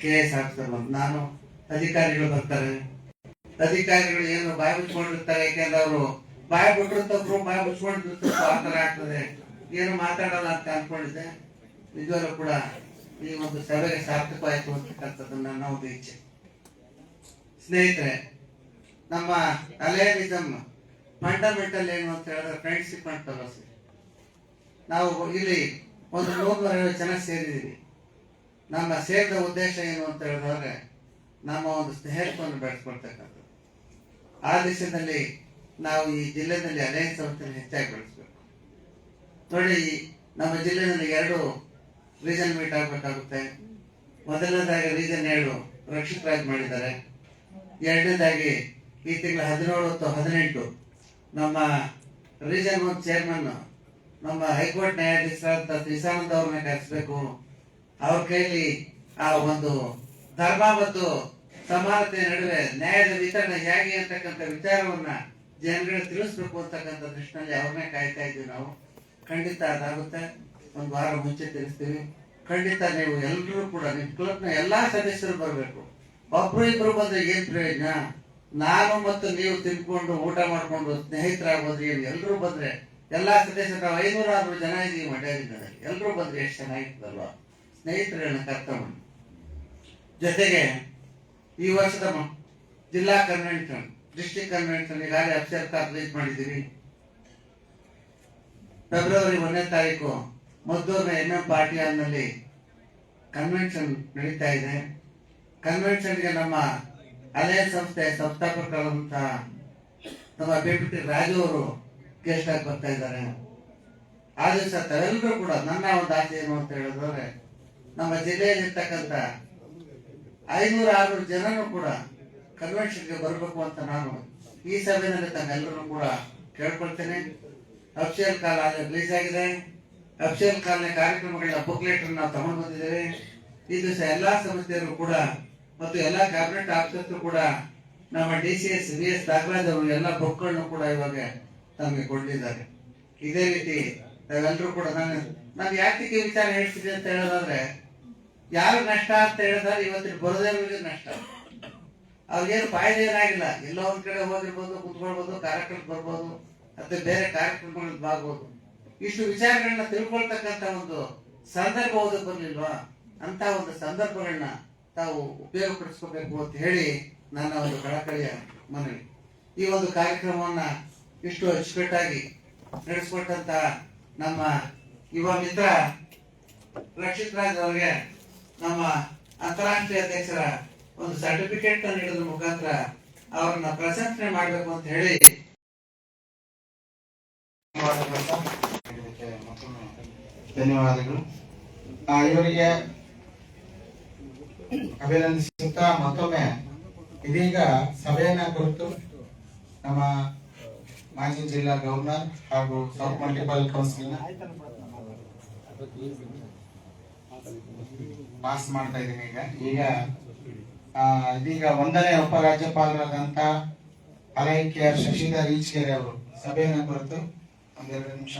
K S officer ನಾನು ಅಧಿಕಾರಿಗಳು ಬರ್ತಾರೆ. ಅಧಿಕಾರಿಗಳು ಏನು ಬಾಯಿ ಮುಚ್ಕೊಂಡಿರ್ತಾರೆ, ಯಾಕೆಂದ್ರೆ ಅವರು ಬಾಯಿ ಬಿಟ್ಟಿರ್ತವ್ರು ಬಾಯಿ ಮುಚ್ಕೊಂಡಿರ್ತಾರೆ ಆ ಥರ ಆಗ್ತದೆ. ಏನು ಮಾತಾಡೋಲ್ಲ ಅಂತ ಅನ್ಕೊಂಡಿದ್ದೆ. ನಿಜವಾಗ್ಲೂ ಕೂಡ ಈ ಒಂದು ಸಭೆಗೆ ಸಾರ್ಥಕವಾಯಿತು ಅಂತಕ್ಕಂಥದ್ದು ನನ್ನ ಒಂದು ಇಚ್ಛೆ. ಸ್ನೇಹಿತರೆ, ನಮ್ಮ ಅಲೇನಿಸಮ್ ಫಂಡಮೆಂಟಲ್ ಏನು ಅಂತ ಹೇಳಿದ್ರೆ ಫ್ರೆಂಡ್ಶಿಪ್ ಫೆಲೋಶಿಪ್ ನಾವು ಇಲ್ಲಿ ಒಂದು ನೂರೈವತ್ತು ಜನ ಸೇರಿದ್ದೀವಿ. ನಮ್ಮ ಸೇರಿದ ಉದ್ದೇಶ ಏನು ಅಂತ ಹೇಳಿದ್ರೆ ನಮ್ಮ ಒಂದು ಸ್ನೇಹಿತವನ್ನು ಬೆಳೆಸ್ಕೊಳ್ತಕ್ಕಂಥದ್ದು ಆ ದಿಶೆಯಲ್ಲಿ ನಾವು ಈ ಜಿಲ್ಲೆಯಲ್ಲಿ ಅನೇಕ ಸಂಸ್ಥೆಯನ್ನು ಹೆಚ್ಚಾಗಿ ಬೆಳೆಸ್ಬೇಕು. ನೋಡಿ, ನಮ್ಮ ಜಿಲ್ಲೆಯಲ್ಲಿ ಎರಡು ರೀಜನ್ ಮೀಟ್ ಆಗಬೇಕಾಗುತ್ತೆ. ಮೊದಲನೇದಾಗಿ ರೀಜನ್ ಏಳು ರಕ್ಷಿತರಾಗಿ ಮಾಡಿದ್ದಾರೆ. ಎರಡನೇದಾಗಿ ಈ ತಿಂಗಳ ಹದಿನೇಳು ಅಥವಾ ಹದಿನೆಂಟು ನಮ್ಮ ರೀಜನ್ ಒಂದು ಚೇರ್ಮನ್ ನಮ್ಮ ಹೈಕೋರ್ಟ್ ನ್ಯಾಯಾಧೀಶರಾದ ತ್ರಿಸಾನಂದ ಅವ್ರನ್ನ ಕರೆಸಬೇಕು. ಅವ್ರ ಕೈಲಿ ಆ ಒಂದು ಧರ್ಮ ಮತ್ತು ಸಮಾನತೆ ನಡುವೆ ನ್ಯಾಯದ ವಿತರಣೆ ಹೇಗೆ ಅಂತಕ್ಕಂಥ ವಿಚಾರವನ್ನ ಜನಗಳಿಗೆ ತಿಳಿಸ್ಬೇಕು ಅಂತಕ್ಕಂಥ ದೃಷ್ಟಿನಲ್ಲಿ ಅವ್ರನ್ನೇ ಕಾಯ್ತಾ ಇದ್ದೀವಿ ನಾವು. ಖಂಡಿತ ಅದಾಗುತ್ತೆ. ಒಂದು ವಾರ ಮುಂಚೆ ತಿಳಿಸ್ತೀವಿ. ಖಂಡಿತ ನೀವು ಎಲ್ಲರೂ ಕೂಡ, ನಿಮ್ಮ ಕ್ಲಬ್ನ ಎಲ್ಲಾ ಸದಸ್ಯರು ಬರಬೇಕು. ಒಬ್ರು ಇಬ್ರು ಬಂದ್ರೆ ಏನ್ ಪ್ರಯೋಜನ? ನಾನು ಮತ್ತು ನೀವು ತಿನ್ಕೊಂಡು ಊಟ ಮಾಡ್ಕೊಂಡು ಸ್ನೇಹಿತರಾಗ್ಬೋದು ಏನು? ಎಲ್ಲರೂ ಬಂದ್ರೆ ಎಲ್ಲಾ ಸದಸ್ಯರು, ನಾವು ಐನೂರಾರು ಜನ ಇದೀವಿ ಮಂಡ್ಯದಿಂದ ಎಲ್ಲರೂ ಬಂದ್ರೆ ಎಷ್ಟು ಚೆನ್ನಾಗಿರ್ತದಲ್ವಾ? ಸ್ನೇಹಿತರನ್ನ ಕರ್ತವ್ಯ? ಜೊತೆಗೆ ಈ ವರ್ಷದ ಜಿಲ್ಲಾ ಕನ್ವೆನ್ಷನ್ ಡಿಸ್ಟ್ರಿಕ್ಟ್ ಕನ್ವೆನ್ಷನ್ ಈಗಾಗಲೇ ಅಫ್ಸರ್ ರಿಲೀಸ್ ಮಾಡಿದ್ದೀವಿ ಫೆಬ್ರವರಿ ಒಂದನೇ ತಾರೀಕು, ಮದ್ದೂರಿನ ಎಂ ಎಂ ಪಾರ್ಟಿ ಹಾಲ್ನಲ್ಲಿ ಕನ್ವೆನ್ಷನ್ ನಡೀತಾ ಇದೆ. ಕನ್ವೆನ್ಷನ್ಗೆ ನಮ್ಮ ಅಲಯ ಸಂಸ್ಥೆ ಸಂಸ್ಥಾಪಕರಾದಂತಹ ನಮ್ಮ ಬಿಪಿಟಿ ರಾಜು ಅವರು ಗೆಸ್ಟ್ ಆಗಿ ಬರ್ತಾ ಇದ್ದಾರೆ. ಆ ದಿವಸ ತಾವೆಲ್ಲರೂ ಕೂಡ ನನ್ನ ಒಂದು ಆಸೆ ಏನು ಅಂತ ಹೇಳಿದ್ರೆ ನಮ್ಮ ಜಿಲ್ಲೆಯಲ್ಲಿರ್ತಕ್ಕಂಥ ಐನೂರ ಆರ್ನೂರು ಜನರು ಕೂಡ ಕನ್ವೆನ್ಷನ್ಗೆ ಬರಬೇಕು ಅಂತ ನಾನು ಈ ಸಭೆಯಲ್ಲಿ ತಮ್ಮೆಲ್ಲರೂ ಕೂಡ ಕೇಳ್ಕೊಳ್ತೇನೆ. ಅಫಿಷಿಯಲ್ ಕಾಲ್ ರಿಲೀಸ್ ಆಗಿದೆ. ಅಫಿಷಿಯಲ್ ಕಾಲ್ನ ಕಾರ್ಯಕ್ರಮಗಳನ್ನ ಬುಕ್ಲೆಟ್ ನಾವು ತಗೊಂಡು ಬಂದಿದ್ದೇವೆ. ಈ ದಿವಸ ಎಲ್ಲಾ ಸಂಸ್ಥೆಯರು ಕೂಡ ಮತ್ತು ಎಲ್ಲಾ ಕ್ಯಾಬಿನೆಟ್ ಆಫೀಸರ್ ಕೂಡ ನಮ್ಮ D C S V S ದಾಖಲಾದವರು ಎಲ್ಲ ಬುಕ್ಗಳನ್ನು ಕೂಡ ಇವಾಗ ತಮಗೆ ಕೊಟ್ಟಿದ್ದಾರೆ. ಇದೇ ರೀತಿ ನಾವೆಲ್ಲರೂ ಕೂಡ ನಾನು ನಾನು ಯಾಕೆ ವಿಚಾರ ಹೇಳ್ತಿದ್ದೆ ಅಂತ ಹೇಳೋದಾದ್ರೆ ಯಾರು ನಷ್ಟ ಅಂತ ಹೇಳಿದ್ರೆ ಇವತ್ತಿನ ಬರೋದೇವರಿಗೆ ನಷ್ಟ. ಅವ್ರಿಗೇನು ಫಾಯ್ದೆ ಏನಾಗಿಲ್ಲ. ಎಲ್ಲೋ ಒಂದ್ ಕಡೆ ಹೋಗಿರ್ಬೋದು, ಕುತ್ಕೊಳ್ಬೋದು ಕಾರ್ಯಕ್ರಮ ಬರ್ಬೋದು ಅಥವಾ ಬೇರೆ ಕಾರ್ಯಕ್ರಮಗಳಿಗೆ ಬಾಗ್ಬೋದು ಇಷ್ಟು ವಿಚಾರಗಳನ್ನ ತಿಳ್ಕೊಳ್ತಕ್ಕಂತ ಒಂದು ಸಂದರ್ಭ ಓದಕ್ ಬರ್ಲಿಲ್ವಾ? ಅಂತ ಒಂದು ಸಂದರ್ಭಗಳನ್ನ ತಾವು ಉಪಯೋಗ ಪಡಿಸ್ಕೋಬೇಕು ಅಂತ ಹೇಳಿ ನನ್ನ ಒಂದು ಕಳಕಳಿಯ ಮನವಿ. ಈ ಒಂದು ಕಾರ್ಯಕ್ರಮವನ್ನ ಇಷ್ಟು ಅಚ್ಚುಕಟ್ಟಾಗಿ ನಡೆಸ್ಕೊಟ್ಟಂತ ನಮ್ಮ ಯುವ ಮಿತ್ರ ರಕ್ಷಿತ್ ರಾಜ್ ಅವರಿಗೆ ನಮ್ಮ ಅಂತಾರಾಷ್ಟ್ರೀಯ ಅಧ್ಯಕ್ಷರ ಒಂದು ಸರ್ಟಿಫಿಕೇಟ್ ನೀಡೋದ್ರ ಮುಖಾಂತರ ಅವರನ್ನ ಪ್ರಶಂಸನೆ ಮಾಡಬೇಕು ಅಂತ ಹೇಳಿ ಧನ್ಯವಾದಗಳು. ಇವರಿಗೆ ಅಭಿನಂದಿಸುತ್ತಾ ಮತ್ತೊಮ್ಮೆ ಇದೀಗ ಸಭೆಯನ್ನ ಕುರಿತು ನಮ್ಮ ಮಾಜಿ ಜಿಲ್ಲಾ ಗವರ್ನರ್ ಹಾಗೂ ಸೌತ್ ಮಲ್ಟಿಪಲ್ ಕೌನ್ಸಿಲ್ ಪಾಸ್ ಮಾಡ್ತಾ ಇದ್ದೀನಿ ಈಗ. ಈಗ ಇದೀಗ ಒಂದನೇ ಉಪರಾಜ್ಯಪಾಲರಾದಂತ ಹಲೈ ಕೆ ಆರ್ ಶಶಿಧರ್ ಈಚ್ಗೆರೆ ಅವರು ಸಭೆಯನ್ನು ಕುರಿತು ಒಂದೆರಡು ನಿಮಿಷ